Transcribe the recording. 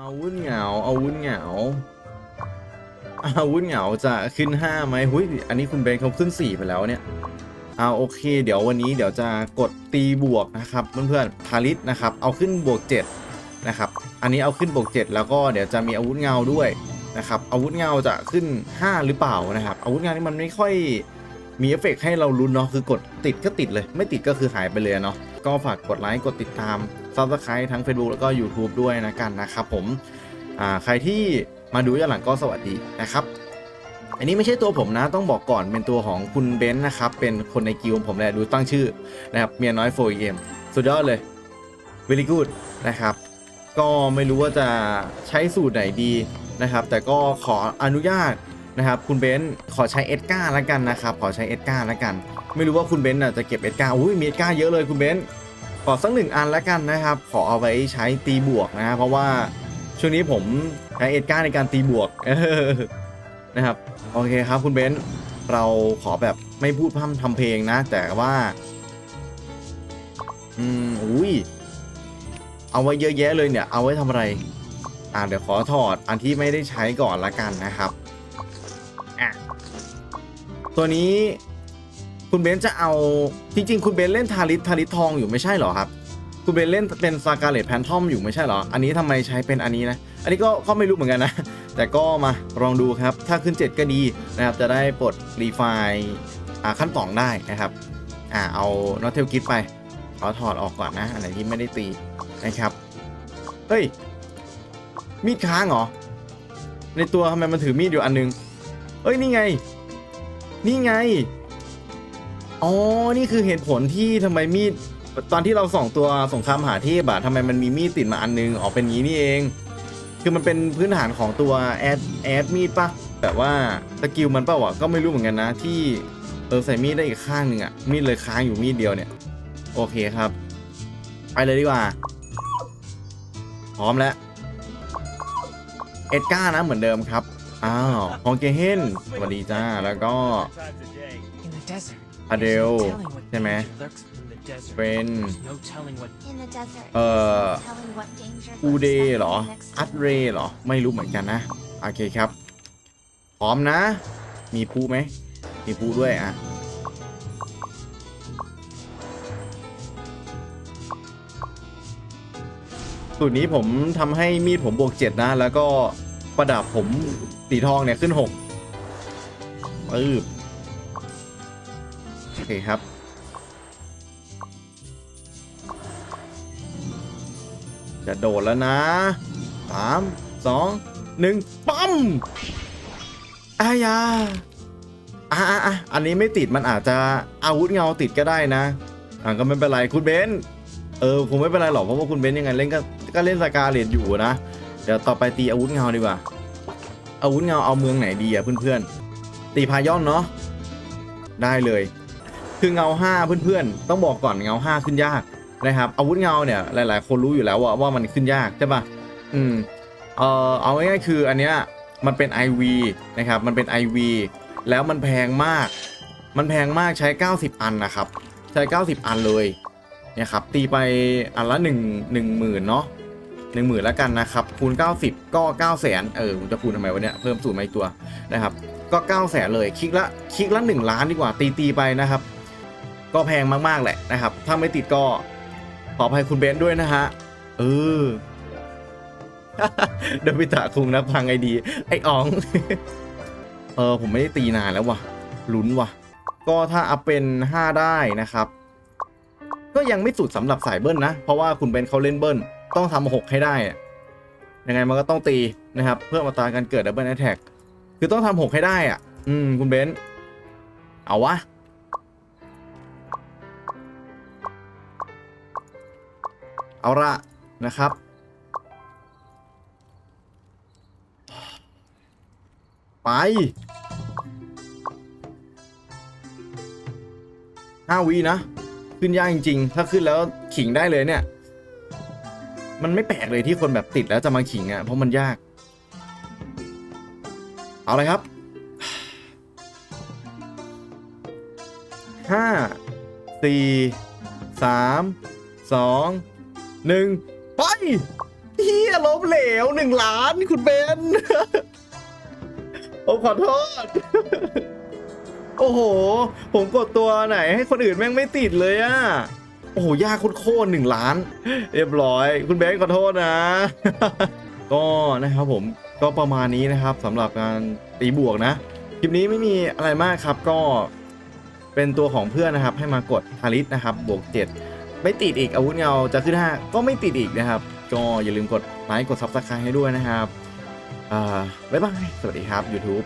อาวุธเหงาอาวุธเหงาอาวุธเหงาจะขึ้นห้าไหมหุยอันนี้คุณเบนเขาขึ้นสี่ไปแล้วเนี่ยเอาโอเค เดี๋ยววันนี้เดี๋ยวจะกดตีบวกนะครับเพื่อนๆพาริสนะครับ เอาขึ้นบวก7นะครับ อันนี้เอาขึ้นบวก7แล้วก็เดี๋ยวจะมีอาวุธเงาด้วยนะครับ อาวุธเงาจะขึ้น 5 หรือเปล่านะครับ อาวุธเงานี่มันไม่ค่อยมีเอฟเฟกต์ให้เราลุ้นเนาะคือกดติดก็ติดเลย ไม่ติดก็คือหายไปเลยเนาะก็ฝากกดไลค์กดติดตาม ซับสไครต์ทั้ง Facebook แล้วก็ YouTube ด้วยนะกันนะครับผมใครที่มาดูย้อนหลังก็สวัสดีนะครับอันนี้ไม่ใช่ตัวผมนะต้องบอกก่อนเป็นตัวของคุณเบนซ์นะครับ เป็นคนในกิลผมแหละดูตั้งชื่อนะครับเมียน้อย 4em สุดยอดเลย very good นะครับ ก็ไม่รู้ว่าจะใช้สูตรไหนดีนะครับ แต่ก็ขออนุญาตนะครับ คุณเบนซ์ขอใช้เอสกาแล้วกันนะครับ ขอใช้เอสกาแล้วกัน ไม่รู้ว่าคุณเบนซ์จะเก็บเอสกาอุ้ยมีเอสกาเยอะเลยคุณเบนซ์ ขอสักหนึ่งอันแล้วกันนะครับ ขอเอาไว้ใช้ตีบวกนะเพราะว่าช่วงนี้ผมใช้เอสกาในการตีบวกนะครับโอเคครับคุณเบนซ์เราขอแบบไม่พูดพร่ำทำเพลงนะ แต่ว่า อืมอุ้ยเอาไว้เยอะแยะเลยเนี่ย เอาไว้ทำอะไร อ่าเดี๋ยวขอถอดอันที่ไม่ได้ใช้ก่อนละกันนะครับอะตัวนี้ คุณเบนจะเอาจริง ๆ คุณเบนเล่นทาริสทาริสทองอยู่ไม่ใช่เหรอครับ คุณเบนเล่นเป็นซากาเลตแพนทอมอยู่ไม่ใช่เหรอ อันนี้ทำไมใช้เป็นอันนี้นะ อันนี้ก็ก็ไม่รู้เหมือนกันนะ แต่ก็มาลองดูครับ ถ้าขึ้น 7 ก็ดีนะครับ จะได้ปลดรีไฟขั้นสองได้นะครับ อ่าเอานอเทลกิทไปขอถอดออกก่อนนะอันไหนที่ไม่ได้ตีนะครับ เฮ้ย มีดค้างเหรอ ในตัวทำไมมันถือมีดอยู่อันนึงเอ้ยนี่ไง นี่ไง อ๋อ นี่คือเหตุผลที่ทำไมมีด ตอนที่เราส่องตัวสงครามหาเทพอะทำไมมันมีมีดติดมาอันนึงอ๋อเป็นงี้นี่เอง คือมันเป็นพื้นฐานของตัวแอดแอดมีดปะแต่ว่าสกิลมันเปล่าวะก็ไม่รู้เหมือนกันนะ ที่เออใส่มีดได้อีกข้างหนึ่งอะมีดเลยค้างอยู่มีดเดียวเนี่ย โอเคครับ ไปเลยดีกว่า พร้อมแล้ว เอ็ดก้านะเหมือนเดิมครับ อ้าวฮองเกเฮนสวัสดีจ้า แล้วก็ In the desert. Adele, There's no telling what ใช่ไหม danger lurks in the desert. เป็น There's no telling what เอ่ออูเดเหรอ อัดเรเหรอ ไม่รู้เหมือนกันนะ โอเคครับ พร้อมนะ มีพูไหม มีพูด้วยอะสูตรนี้ผมทำให้มีดผมบวกเจ็ดนะ แล้วก็ประดับผมสีทองเนี่ยขึ้นหกปึ๊บโอ เคครับ จะโดดแล้วนะสามสองหนึ่งปั๊มอายาอะอะอะอันนี้ไม่ติดมันอาจจะอาวุธเงาติดก็ได้นะ อะก็ไม่เป็นไรคุณเบนเออคงไม่เป็นไรหรอกเพราะว่าคุณเบนยังไงเล่นก็ก็เล่นสกาเลตอยู่นะ เดี๋ยวต่อไปตีอาวุธเงาดีกว่า อาวุธเงาเอาเมืองไหนดีอะเพื่อนๆตีพายอนเนาะได้เลย คือเงาห้าเพื่อนๆ ต้องบอกก่อนเงาห้าขึ้นยากนะครับ อาวุธเงาเนี่ยหลาย ๆ คนรู้อยู่แล้วว่าว่ามันขึ้นยากใช่ปะอืมเออเอาง่ายๆคืออันเนี้ยมันเป็น IV นะครับ มันเป็น IV แล้วมันแพงมาก มันแพงมากใช้ 90 อันนะครับ ใช้ 90 อันเลยเนี่ยครับตีไปอันละ1 1หมื่นเนาะหนึ่งหมื่นแล้วกันนะครับคูณ 90 ก็9 0 0 0 0 0เออผมจะคูณทำไมวะเนี่ยเพิ่มสูตรมาอีกตัวนะครับก็9 0 0 0 0 0เลยคลิกละคลิกละ 1 ล้านดีกว่าตีตีไปนะครับ ก็แพงมากๆแหละนะครับ ถ้าไม่ติดก็ขออภัยคุณเบนซ์ด้วยนะฮะเออเดวิตะคุงนะพังไอดี ไออ๋อง เออผมไม่ได้ตีนานแล้ววะลุ้นวะก็ถ้าอัพเป็น 5 ได้นะครับ ก็ยังไม่สุดสำหรับสายเบิ้ลนะ เพราะว่าคุณเบนซ์เขาเล่นเบิ้ลต้องทำหกให้ได้อะยังไงมันก็ต้องตีนะครับ เพื่อมาตราการเกิดดับเบิลแอทแทกคือต้องทำหกให้ได้อะ อืม คุณเบนซ์เอาวะ เอาละนะครับ ไปห้าวีนะ ขึ้นยากจริง ๆ ถ้าขึ้นแล้วขิงได้เลยเนี่ย มันไม่แปลกเลยที่คนแบบติดแล้วจะมาขิงอะ่ะ เพราะมันยาก เอาเลยครับห้าสี่สามสอง หนึ่งไปเฮียล้มเหลวหนึ่งล้านคุณเบนโอ้ขอโทษ โอ้โห ผมกดตัวไหนให้คนอื่นแม่งไม่ติดเลยอะโอ้โห ยากโคตรๆหนึ่งล้าน เรียบร้อย คุณเบนขอโทษนะ ก็นะครับผมก็ประมาณนี้นะครับสำหรับการตีบวกนะ คลิปนี้ไม่มีอะไรมากครับก็เป็นตัวของเพื่อนนะครับ ให้มากดฮาริสนะครับบวก 7 ไม่ติดอีกอาวุธเงาจะขึ้น5ก็ไม่ติดอีกนะครับ ก็อย่าลืมกดไลค์กดซับสไครต์ให้ด้วยนะครับ อ่าบ๊ายบาย สวัสดีครับ YouTube